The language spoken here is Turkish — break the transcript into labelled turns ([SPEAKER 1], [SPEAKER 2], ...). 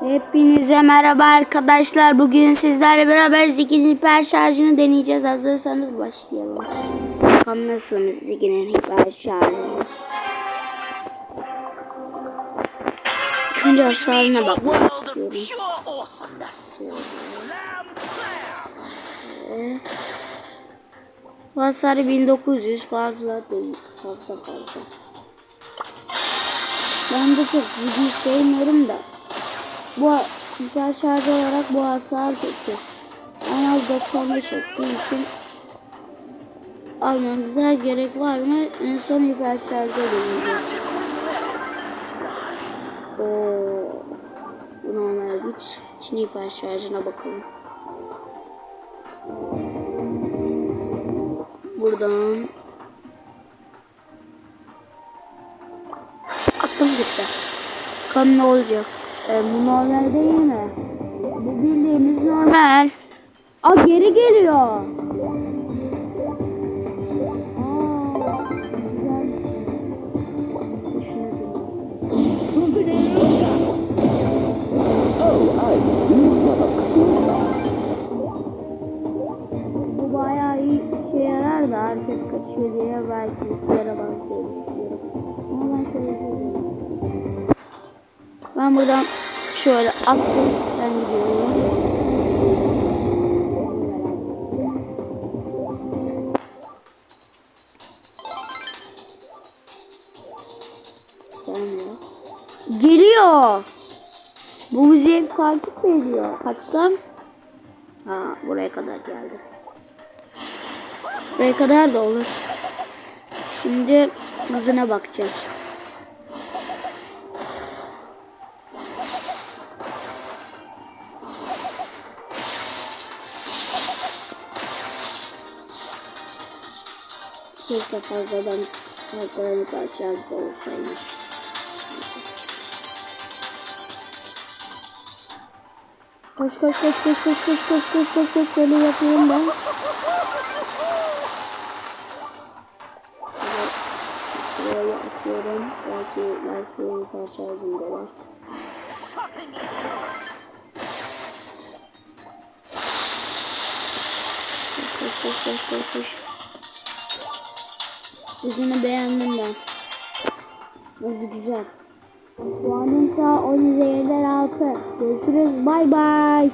[SPEAKER 1] Hepinize merhaba arkadaşlar. Bugün sizlerle beraber Zigi'nin hiper şarjını deneyeceğiz. Hazırsanız başlayalım. Bakalım nasılmış Zigi'nin hiper şarjımız. Önce hasarına bakmak istiyorum.
[SPEAKER 2] pure awesomeness. Slam slam.
[SPEAKER 1] Bu hasarı 1900 fazla değil. Fazla fazla. Ben de çok Zigi'yi sevmiyorum da. Bu hiper şarj olarak bu hasar kötü. En az 95 ettiği için almanıza gerek var mı? En son hiper şarja deneyeceğim. Oo. Bu normal güç. Şimdi hiper şarjına bakalım. Buradan attım gitti. Bakalım ne olacak. E, bu normal değil mi? Bu bildiğimiz normal. Aa geri geliyor. Bu bayağı iyi işe yarar da herkes kaçıyor diye belki yaramaz diye düşünüyorum. Ama ben şöyle. Ben buradan şöyle attım. Ben gidiyorum. Geliyor. Bu bizi takip ediyor. Kaçsam? Ha buraya kadar geldi. Buraya kadar da olur. Şimdi hızına bakacağız. Keşke fazladan fazladan karşılaştı olsaymış. Koş koş koş koş koş koş koş koş koş koş şöyle yapıyorum ben. Şuraya atıyorum. Belki belki yeni parça ağzında var. Koş koş koş koş koş. Yüzünü beğendim ben. Nasıl güzel. Puanım sağ 10 üzerinden 6. Görüşürüz. Bay bay.